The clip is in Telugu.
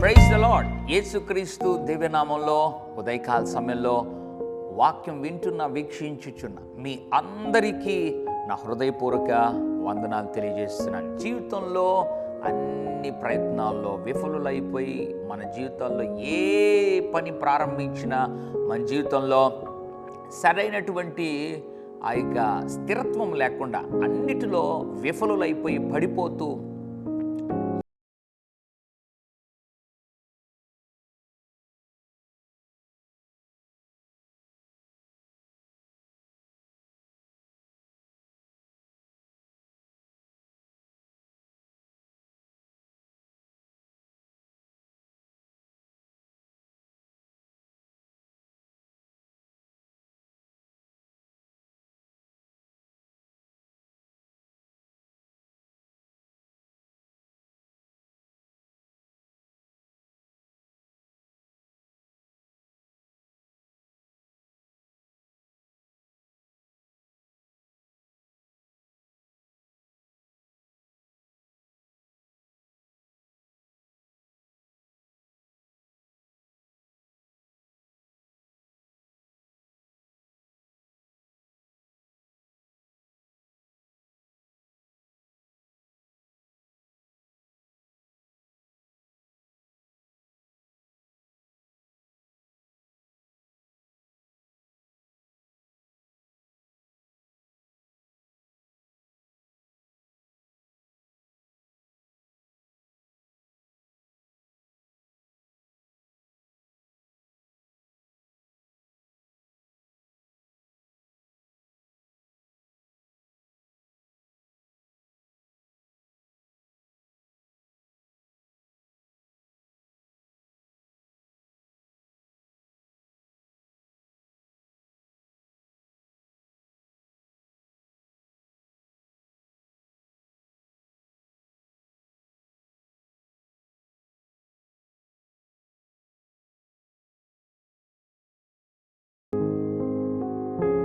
ప్రైజ్ ద లాడ్ యేసుక్రీస్తు దివ్యనామంలో ఉదయకాల సమయంలో వాక్యం వింటున్న వీక్షించుచున్న మీ అందరికీ నా హృదయపూర్వక వందనాలు తెలియజేస్తున్నాను. జీవితంలో అన్ని ప్రయత్నాల్లో విఫలులైపోయి మన జీవితాల్లో ఏ పని ప్రారంభించినా మన జీవితంలో సరైనటువంటి ఆ యొక్క స్థిరత్వం లేకుండా అన్నిటిలో విఫలులైపోయి పడిపోతూ